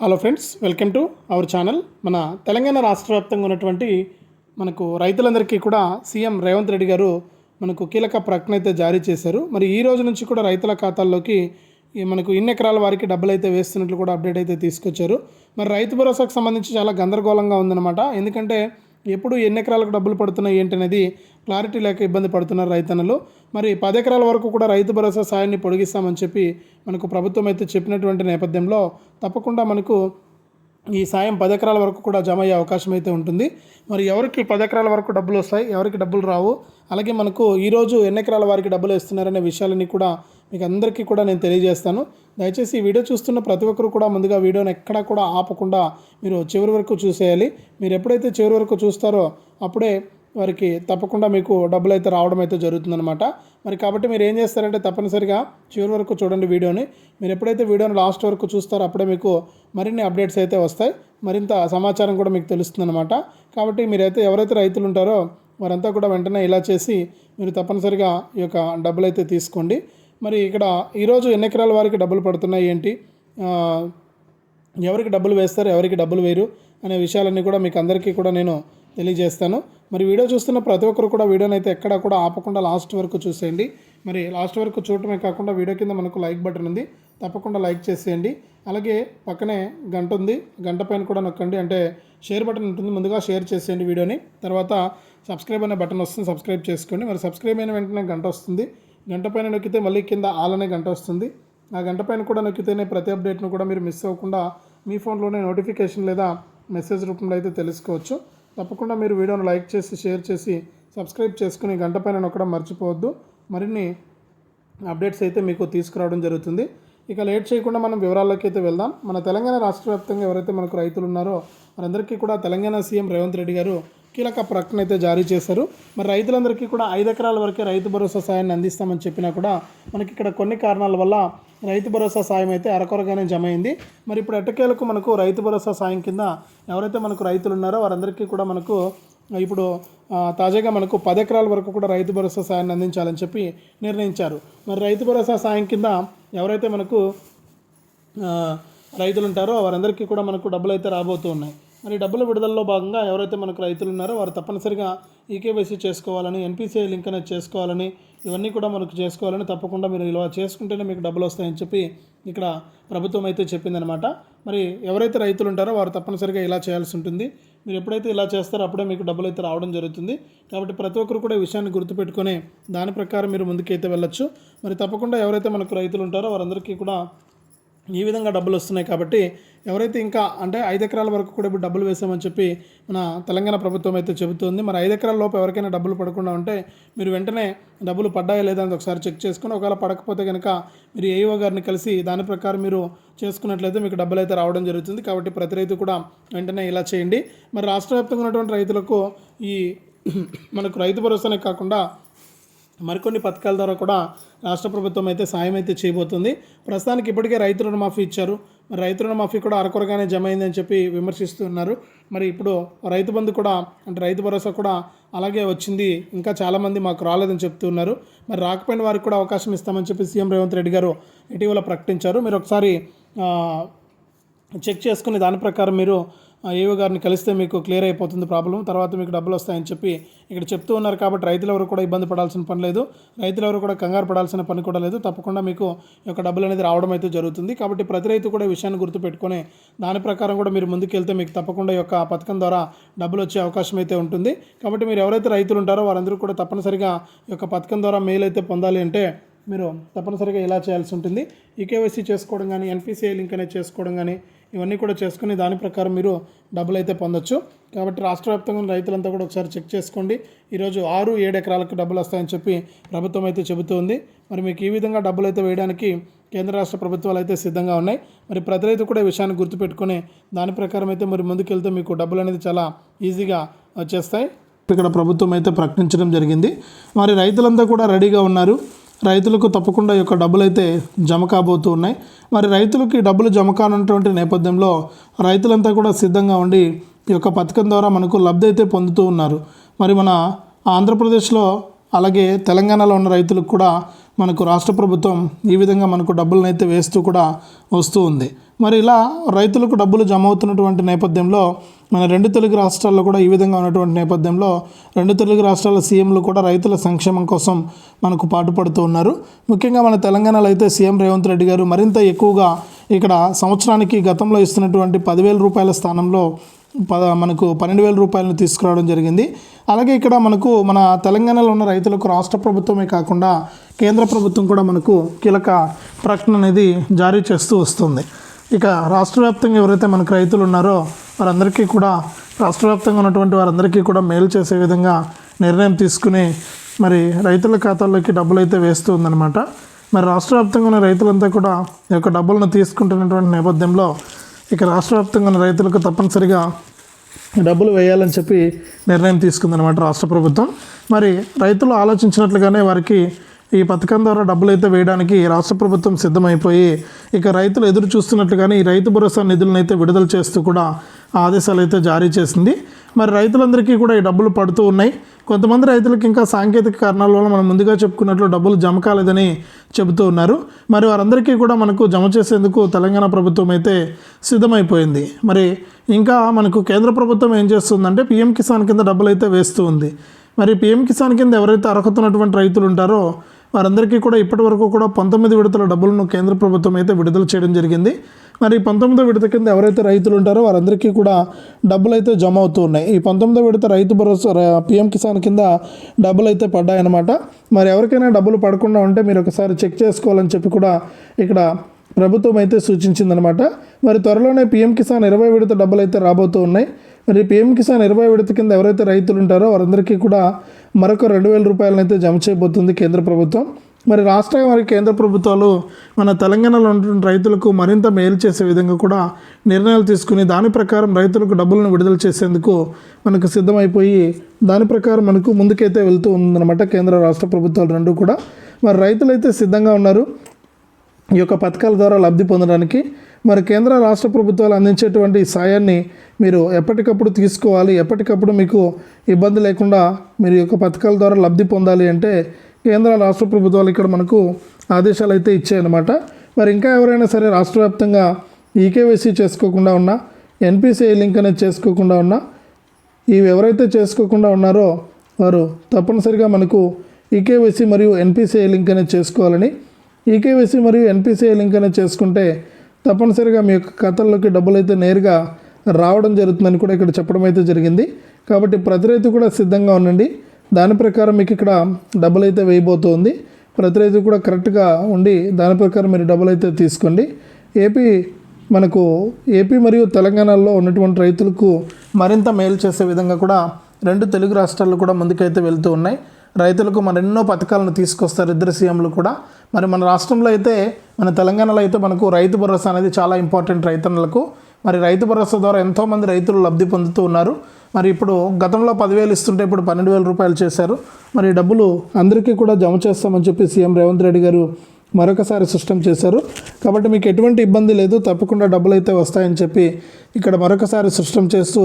Hello friends welcome to our channel మన తెలంగాణ రాష్ట్ర వ్యాప్తంగా ఉన్నటువంటి మనకు రైతులందరికీ కూడా సీఎం రేవంత్ రెడ్డి గారు మనకు కీలక ప్రకటన అయితే జారీ చేశారు. మరి ఈ రోజు నుంచి కూడా రైతుల ఖాతాల్లోకి మనకు ఇన్ని ఎకరాల వారికి డబ్బులు అయితే వేస్తున్నట్లు కూడా అప్డేట్ అయితే తీసుకొచ్చారు. మరి రైతు భరోసాకు సంబంధించి చాలా గందరగోళంగా ఉందన్నమాట. ఎందుకంటే ఎప్పుడు ఎన్ని ఎకరాలకు డబ్బులు పడుతున్నాయి ఏంటనేది క్లారిటీ లేక ఇబ్బంది పడుతున్నారు రైతన్నలు. మరి పది ఎకరాల వరకు కూడా రైతు భరోసా సాయాన్ని పొడిగిస్తామని చెప్పి మనకు ప్రభుత్వం అయితే చెప్పినటువంటి నేపథ్యంలో తప్పకుండా మనకు ఈ సాయం పది ఎకరాల వరకు కూడా జమ అయ్యే అవకాశం అయితే ఉంటుంది. మరి ఎవరికి పది ఎకరాల వరకు డబ్బులు వస్తాయి? ఎవరికి డబ్బులు రావు? అలాగే మనకు ఈరోజు ఎన్ని ఎకరాల వారికి డబ్బులు ఇస్తున్నారనే విషయాలన్నీ కూడా మీకు అందరికీ కూడా నేను తెలియజేస్తాను. దయచేసి ఈ వీడియో చూస్తున్న ప్రతి ఒక్కరు కూడా ముందుగా వీడియోని ఎక్కడా కూడా ఆపకుండా మీరు చివరి వరకు చూసేయాలి. మీరు ఎప్పుడైతే చివరి వరకు చూస్తారో అప్పుడే వారికి తప్పకుండా మీకు డబ్బులు అయితే రావడం అయితే జరుగుతుందన్నమాట. మరి కాబట్టి మీరు ఏం చేస్తారంటే తప్పనిసరిగా చివరి వరకు చూడండి వీడియోని. మీరు ఎప్పుడైతే వీడియోని లాస్ట్ వరకు చూస్తారో అప్పుడే మీకు మరిన్ని అప్డేట్స్ అయితే వస్తాయి. మరింత సమాచారం కూడా మీకు తెలుస్తుందన్నమాట. కాబట్టి మీరైతే ఎవరైతే రైతులు ఉంటారో వారంతా కూడా వెంటనే ఇలా చేసి మీరు తప్పనిసరిగా ఈ యొక్క డబ్బులు అయితే తీసుకోండి. మరి ఇక్కడ ఈరోజు ఎన్ని ఎకరాల వారికి డబ్బులు పడుతున్నాయి ఏంటి? ఎవరికి డబ్బులు వేస్తారు ఎవరికి డబ్బులు వేయరు అనే విషయాలన్నీ కూడా మీకు అందరికీ కూడా నేను తెలియజేస్తాను. మరి వీడియో చూస్తున్న ప్రతి ఒక్కరు కూడా వీడియోని అయితే ఎక్కడ కూడా ఆపకుండా లాస్ట్ వరకు చూసేయండి. మరి లాస్ట్ వరకు చూడటమే కాకుండా వీడియో కింద మనకు లైక్ బటన్ ఉంది. తప్పకుండా లైక్ చేసేయండి. అలాగే పక్కనే గంట ఉంది. గంట పైన కూడా నొక్కండి. అంటే షేర్ బటన్ ఉంటుంది. ముందుగా షేర్ చేసేయండి వీడియోని. తర్వాత సబ్స్క్రైబ్ అనే బటన్ వస్తుంది. సబ్స్క్రైబ్ చేసుకోండి. మరి సబ్స్క్రైబ్ అయిన వెంటనే గంట వస్తుంది. గంట పైన నొక్కితే మళ్ళీ కింద ఆల్ అనే గంట వస్తుంది. ఆ గంట పైన కూడా నొక్కితేనే ప్రతి అప్డేట్ను కూడా మీరు మిస్ అవ్వకుండా మీ ఫోన్లోనే నోటిఫికేషన్ లేదా మెసేజ్ రూపంలో అయితే తెలుసుకోవచ్చు. తప్పకుండా మీరు వీడియోను లైక్ చేసి షేర్ చేసి సబ్స్క్రైబ్ చేసుకుని గంట పైన నొక్కడం మర్చిపోవద్దు. మరిన్ని అప్డేట్స్ అయితే మీకు తీసుకురావడం జరుగుతుంది. ఇక లేట్ చేయకుండా మనం వివరాల్లోకి అయితే వెళ్దాం. మన తెలంగాణ రాష్ట్ర వ్యాప్తంగా ఎవరైతే మనకు రైతులు ఉన్నారో వారందరికీ కూడా తెలంగాణ సీఎం రేవంత్ రెడ్డి గారు కీలక ప్రకటన అయితే జారీ చేశారు. మరి రైతులందరికీ కూడా ఐదు ఎకరాల వరకే రైతు భరోసా సాయాన్ని అందిస్తామని చెప్పినా కూడా మనకి ఇక్కడ కొన్ని కారణాల వల్ల రైతు భరోసా సాయం అయితే అరకొరగానే జమ అయింది. మరి ఇప్పుడు ఎట్టకేలకు మనకు రైతు భరోసా సాయం కింద ఎవరైతే మనకు రైతులు ఉన్నారో వారందరికీ కూడా మనకు ఇప్పుడు తాజాగా మనకు పది ఎకరాల వరకు కూడా రైతు భరోసా సాయాన్ని అందించాలని చెప్పి నిర్ణయించారు. మరి రైతు భరోసా సాయం కింద ఎవరైతే మనకు రైతులు ఉంటారో వారందరికీ కూడా మనకు డబ్బులు అయితే రాబోతూ ఉన్నాయి. మరి డబ్బుల విడుదలలో భాగంగా ఎవరైతే మనకు రైతులు ఉన్నారో వారు తప్పనిసరిగా ఈకేవైసీ చేసుకోవాలని ఎన్పిసిఐ లింక్ అనేది చేసుకోవాలని ఇవన్నీ కూడా మనకు చేసుకోవాలని తప్పకుండా మీరు ఇలా చేసుకుంటేనే మీకు డబ్బులు వస్తాయని చెప్పి ఇక్కడ ప్రభుత్వం అయితే చెప్పిందనమాట. మరి ఎవరైతే రైతులు ఉంటారో వారు తప్పనిసరిగా ఇలా చేయాల్సి ఉంటుంది. మీరు ఎప్పుడైతే ఇలా చేస్తారో అప్పుడే మీకు డబ్బులు అయితే రావడం జరుగుతుంది. కాబట్టి ప్రతి ఒక్కరు కూడా ఈ విషయాన్ని గుర్తుపెట్టుకొని దాని ప్రకారం మీరు ముందుకైతే వెళ్ళొచ్చు. మరి తప్పకుండా ఎవరైతే మనకు రైతులు ఉంటారో వారందరికీ కూడా ఈ విధంగా డబ్బులు వస్తున్నాయి కాబట్టి ఎవరైతే ఇంకా అంటే ఐదు ఎకరాల వరకు కూడా ఇప్పుడు డబ్బులు వేసామని చెప్పి మన తెలంగాణ ప్రభుత్వం అయితే చెబుతుంది. మరి ఐదు ఎకరాల లోపు ఎవరికైనా డబ్బులు పడకుండా ఉంటే మీరు వెంటనే డబ్బులు పడ్డాయా లేదా అని ఒకసారి చెక్ చేసుకుని ఒకవేళ పడకపోతే కనుక మీరు ఏఈఓ గారిని కలిసి దాని ప్రకారం మీరు చేసుకున్నట్లయితే మీకు డబ్బులు అయితే రావడం జరుగుతుంది. కాబట్టి ప్రతి రైతు కూడా వెంటనే ఇలా చేయండి. మరి రాష్ట్ర వ్యాప్తంగా ఉన్నటువంటి రైతులకు ఈ మనకు రైతు భరోసానే కాకుండా మరికొన్ని పథకాల ద్వారా కూడా రాష్ట్ర ప్రభుత్వం అయితే సాయం అయితే చేయబోతుంది. ప్రస్తుతానికి ఇప్పటికే రైతు రుణమాఫీ ఇచ్చారు. మరి రైతు రుణమాఫీ కూడా అరకొరగానే జమ అయిందని చెప్పి విమర్శిస్తున్నారు. మరి ఇప్పుడు రైతు బంధు కూడా అంటే రైతు భరోసా కూడా అలాగే వచ్చింది. ఇంకా చాలామంది మాకు రాలేదని చెప్తున్నారు. మరి రాకపోయిన వారికి కూడా అవకాశం ఇస్తామని చెప్పి సీఎం రేవంత్ రెడ్డి గారు ఇటీవల ప్రకటించారు. మీరు ఒకసారి చెక్ చేసుకుని దాని ప్రకారం మీరు ఏవో గారిని కలిస్తే మీకు క్లియర్ అయిపోతుంది ప్రాబ్లం తర్వాత మీకు డబ్బులు వస్తాయని చెప్పి ఇక్కడ చెప్తూ ఉన్నారు కాబట్టి రైతులు ఎవరు కూడా ఇబ్బంది పడాల్సిన పని లేదు. రైతులు ఎవరు కూడా కంగారు పడాల్సిన పని కూడా లేదు. తప్పకుండా మీకు యొక్క డబ్బులు అనేది రావడం అయితే జరుగుతుంది. కాబట్టి ప్రతి రైతు కూడా ఈ విషయాన్ని గుర్తుపెట్టుకొని దాని ప్రకారం కూడా మీరు ముందుకెళ్తే మీకు తప్పకుండా యొక్క పథకం ద్వారా డబ్బులు వచ్చే అవకాశం అయితే ఉంటుంది. కాబట్టి మీరు ఎవరైతే రైతులు ఉంటారో వారందరూ కూడా తప్పనిసరిగా యొక్క పథకం ద్వారా మెయిల్ అయితే పొందాలి అంటే మీరు తప్పనిసరిగా ఇలా చేయాల్సి ఉంటుంది. ఈకేవైసీ చేసుకోవడం కానీ ఎన్పిసిఐ లింక్ అనేది చేసుకోవడం కానీ ఇవన్నీ కూడా చేసుకుని దాని ప్రకారం మీరు డబ్బులు అయితే పొందొచ్చు. కాబట్టి రాష్ట్ర వ్యాప్తంగా రైతులంతా కూడా ఒకసారి చెక్ చేసుకోండి. ఈరోజు ఆరు ఏడు ఎకరాలకు డబ్బులు వస్తాయని చెప్పి ప్రభుత్వం అయితే చెబుతోంది. మరి మీకు ఈ విధంగా డబ్బులు అయితే వేయడానికి కేంద్ర రాష్ట్ర ప్రభుత్వాలు అయితే సిద్ధంగా ఉన్నాయి. మరి ప్రతి రైతు కూడా ఈ విషయాన్ని గుర్తుపెట్టుకుని దాని ప్రకారం అయితే మరి ముందుకెళ్తే మీకు డబ్బులు అనేది చాలా ఈజీగా వచ్చేస్తాయి. ఇక్కడ ప్రభుత్వం అయితే ప్రకటించడం జరిగింది. మరి రైతులంతా కూడా రెడీగా ఉన్నారు. రైతులకు తప్పకుండా యొక్క డబ్బులు అయితే జమ కాబోతూ ఉన్నాయి. మరి రైతులకి డబ్బులు జమ కానున్నటువంటి నేపథ్యంలో రైతులంతా కూడా సిద్ధంగా ఉండి ఈ యొక్క పథకం ద్వారా మనకు లబ్ధి అయితే పొందుతూ ఉన్నారు. మరి మన ఆంధ్రప్రదేశ్లో అలాగే తెలంగాణలో ఉన్న రైతులకు కూడా మనకు రాష్ట్ర ప్రభుత్వం ఈ విధంగా మనకు డబ్బులను అయితే వేస్తూ కూడా వస్తూ ఉంది. మరి ఇలా రైతులకు డబ్బులు జమ అవుతున్నటువంటి నేపథ్యంలో మన రెండు తెలుగు రాష్ట్రాల్లో కూడా ఈ విధంగా ఉన్నటువంటి నేపథ్యంలో రెండు తెలుగు రాష్ట్రాల సీఎంలు కూడా రైతుల సంక్షేమం కోసం మనకు పాటుపడుతూ ఉన్నారు. ముఖ్యంగా మన తెలంగాణలో అయితే సీఎం రేవంత్ రెడ్డి గారు మరింత ఎక్కువగా ఇక్కడ సంవత్సరానికి గతంలో ఇస్తున్నటువంటి పదివేల రూపాయల స్థానంలో పద మనకు పన్నెండు వేల రూపాయలను తీసుకురావడం జరిగింది. అలాగే ఇక్కడ మనకు మన తెలంగాణలో ఉన్న రైతులకు రాష్ట్ర ప్రభుత్వమే కాకుండా కేంద్ర ప్రభుత్వం కూడా మనకు కీలక ప్రకటన అనేది జారీ చేస్తూ వస్తుంది. ఇక రాష్ట్ర వ్యాప్తంగా ఎవరైతే మనకు రైతులు ఉన్నారో వారందరికీ కూడా రాష్ట్ర వ్యాప్తంగా ఉన్నటువంటి వారందరికీ కూడా మేలు చేసే విధంగా నిర్ణయం తీసుకుని మరి రైతుల ఖాతాల్లోకి డబ్బులు అయితే వేస్తూ ఉందన్నమాట. మరి రాష్ట్ర వ్యాప్తంగా ఉన్న రైతులంతా కూడా ఈ యొక్క డబ్బులను తీసుకుంటున్నటువంటి నేపథ్యంలో ఇక రాష్ట్ర వ్యాప్తంగా ఉన్న రైతులకు తప్పనిసరిగా డబ్బులు వేయాలని చెప్పి నిర్ణయం తీసుకుందనమాట రాష్ట్ర ప్రభుత్వం. మరి రైతులు ఆలోచించినట్లుగానే వారికి ఈ పథకం ద్వారా డబ్బులు అయితే వేయడానికి రాష్ట్ర ప్రభుత్వం సిద్ధమైపోయి ఇక రైతులు ఎదురు చూస్తున్నట్లుగానే ఈ రైతు భరోసా నిధులను అయితే విడుదల చేస్తూ కూడా ఆదేశాలు అయితే జారీ చేసింది. మరి రైతులందరికీ కూడా ఈ డబ్బులు పడుతూ ఉన్నాయి. కొంతమంది రైతులకు ఇంకా సాంకేతిక కారణాల వల్ల మనం ముందుగా చెప్పుకున్నట్లు డబ్బులు జమ కాలేదని చెబుతూ ఉన్నారు. మరి వారందరికీ కూడా మనకు జమ చేసేందుకు తెలంగాణ ప్రభుత్వం అయితే సిద్ధమైపోయింది. మరి ఇంకా మనకు కేంద్ర ప్రభుత్వం ఏం చేస్తుందంటే పీఎం కిసాన్ కింద డబ్బులు అయితే వేస్తూ ఉంది. మరి పీఎం కిసాన్ కింద ఎవరైతే అర్హత ఉన్నటువంటి రైతులు ఉంటారో వారందరికీ కూడా ఇప్పటి వరకు కూడా పంతొమ్మిది విడతల డబ్బులను కేంద్ర ప్రభుత్వం అయితే విడుదల చేయడం జరిగింది. మరి ఈ పంతొమ్మిదో విడత కింద ఎవరైతే రైతులు ఉంటారో వారందరికీ కూడా డబ్బులు అయితే జమ అవుతూ ఉన్నాయి. ఈ పంతొమ్మిదో విడత రైతు భరోసా పిఎం కిసాన్ కింద డబ్బులు అయితే పడ్డాయన్నమాట. మరి ఎవరికైనా డబ్బులు పడకుండా ఉంటే మీరు ఒకసారి చెక్ చేసుకోవాలని చెప్పి కూడా ఇక్కడ ప్రభుత్వం అయితే సూచించిందనమాట మరి త్వరలోనే పీఎం కిసాన్ ఇరవై విడత డబ్బులు అయితే రాబోతూ ఉన్నాయి. మరి పీఎం కిసాన్ ఇరవై విడత కింద ఎవరైతే రైతులు ఉంటారో వారందరికీ కూడా మరొక రెండు వేల రూపాయలను అయితే జమ చేయబోతుంది కేంద్ర ప్రభుత్వం. మరి రాష్ట్ర వారి కేంద్ర ప్రభుత్వాలు మన తెలంగాణలో ఉన్నటువంటి రైతులకు మరింత మేలు చేసే విధంగా కూడా నిర్ణయాలు తీసుకుని దాని ప్రకారం రైతులకు డబ్బులను విడుదల చేసేందుకు మనకు సిద్ధమైపోయి దాని ప్రకారం మనకు ముందుకైతే వెళ్తూ ఉందన్నమాట కేంద్ర రాష్ట్ర ప్రభుత్వాలు రెండు కూడా. మరి రైతులైతే సిద్ధంగా ఉన్నారు. ఈ యొక్క పథకాల ద్వారా లబ్ధి పొందడానికి. మరి కేంద్ర రాష్ట్ర ప్రభుత్వాలు అందించేటువంటి సాయాన్ని మీరు ఎప్పటికప్పుడు తీసుకోవాలి. ఎప్పటికప్పుడు మీకు ఇబ్బంది లేకుండా మీరు ఈ యొక్క పథకాల ద్వారా లబ్ధి పొందాలి అంటే కేంద్ర రాష్ట్ర ప్రభుత్వాలు ఇక్కడ మనకు ఆదేశాలు అయితే ఇచ్చాయన్నమాట. మరి ఇంకా ఎవరైనా సరే రాష్ట్ర వ్యాప్తంగా ఈకేవైసీ చేసుకోకుండా ఉన్నా ఎన్పిసిఐ లింక్ అనేది చేసుకోకుండా ఉన్నా ఇవి ఎవరైతే చేసుకోకుండా ఉన్నారో వారు తప్పనిసరిగా మనకు ఈకేవైసీ మరియు ఎన్పిసిఐ లింక్ అనేది చేసుకోవాలని ఈకేవైసీ మరియు ఎన్పిసిఐ లింక్ అనేది చేసుకుంటే తప్పనిసరిగా మీ యొక్క ఖాతాల్లోకి డబ్బులు అయితే నేరుగా రావడం జరుగుతుందని కూడా ఇక్కడ చెప్పడం అయితే జరిగింది. కాబట్టి ప్రతి రైతు కూడా సిద్ధంగా ఉండండి. దాని ప్రకారం మీకు ఇక్కడ డబ్బులు అయితే వేయబోతోంది. ప్రతి రైతు కూడా కరెక్ట్గా ఉండి దాని ప్రకారం మీరు డబ్బులు అయితే తీసుకోండి. ఏపీ మనకు ఏపీ మరియు తెలంగాణలో ఉన్నటువంటి రైతులకు మరింత మేలు చేసే విధంగా కూడా రెండు తెలుగు రాష్ట్రాలు కూడా ముందుకైతే వెళ్తూ ఉన్నాయి. రైతులకు మన ఎన్నో పథకాలను తీసుకొస్తారు ఇద్దరు సీఎంలు కూడా. మరి మన రాష్ట్రంలో అయితే మన తెలంగాణలో అయితే మనకు రైతు భరోసా అనేది చాలా ఇంపార్టెంట్ రైతన్నలకు. మరి రైతు భరోసా ద్వారా ఎంతోమంది రైతులు లబ్ధి పొందుతూ ఉన్నారు. మరి ఇప్పుడు గతంలో పదివేలు ఇస్తుంటే ఇప్పుడు పన్నెండు వేల రూపాయలు చేశారు. మరి డబ్బులు అందరికీ కూడా జమ చేస్తామని చెప్పి సీఎం రేవంత్ రెడ్డి గారు మరొకసారి స్పష్టం చేశారు. కాబట్టి మీకు ఎటువంటి ఇబ్బంది లేదు తప్పకుండా డబ్బులు అయితే వస్తాయని చెప్పి ఇక్కడ మరొకసారి స్పష్టం చేస్తూ